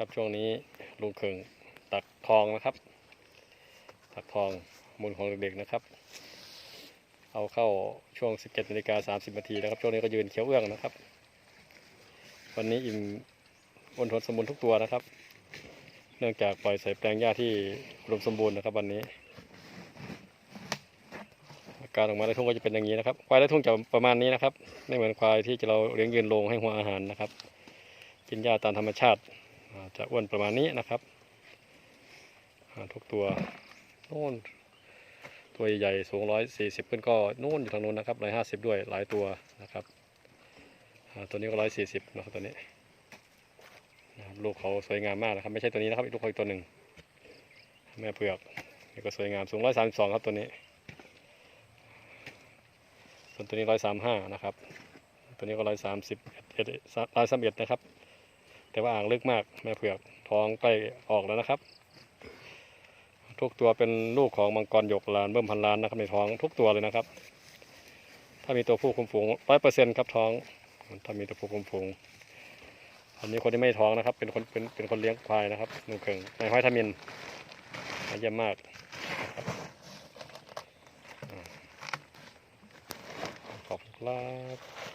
ครับช่วงนี้ลุงเคิงตักทองนะครับ ตักทองมูลของเด็กๆนะครับ เอาเข้าช่วง 17นาฬิกา30นาทีนะครับ ช่วงนี้ก็ยืนเขี้ยวเอื้องนะครับ วันนี้อิ่มอนทนสมบูรณ์ทุกตัวนะครับ เนื่องจากปล่อยใส่แปลงหญ้าที่อุดมสมบูรณ์นะครับ วันนี้อาการออกมาในทุ่งก็จะเป็นอย่างนี้นะครับ ควายในทุ่งจะประมาณนี้นะครับไม่เหมือนควายที่เราเลี้ยงยืนลงให้หัวอาหารนะครับ กินหญ้าตามธรรมชาติ จะอ้วนประมาณนี้นะครับทุกตัวโน่นตัวใหญ่สูงร้อยสี่สิบขึ้นก็นู่นอยู่ทางนู้นนะครับร้อยห้าสิบด้วยหลายตัวนะครับตัวนี้ก็ร้อยสี่สิบนะครับตัวนี้นะครับลูกเขาสวยงามมากนะครับ ไม่ใช่ตัวนี้นะครับอีกลูกเขาอีกตัวหนึ่งแม่เผือกนี่ก็สวยงามสูงร้อยสามสองครับตัวนี้ส่วนตัวนี้ร้อยสามห้านะครับ ตัวนี้ก็ร้อยสามสิบเอ็ดร้อยสามเอ็ดนะครับ แต่ว่าอ่างลึกมากแม่เผือกท้องใกล้ออกแล้วนะครับ ทุกตัวเป็นลูกของมังกรหยกลานเบิ่มพันล้านนะครับในท้องทุกตัวเลยนะครับ ถ้ามีตัวผู้คุมฝูงร้อยเปอร์เซ็นต์ครับท้อง ถ้ามีตัวผู้คุมฝูงอันนี้คนที่ไม่ท้องนะครับ เป็นคนเป็นเป็นคนเลี้ยงควายนะครับนุ่งเคิงในห้อยทมินเยี่ยมมากขอบคุณครับ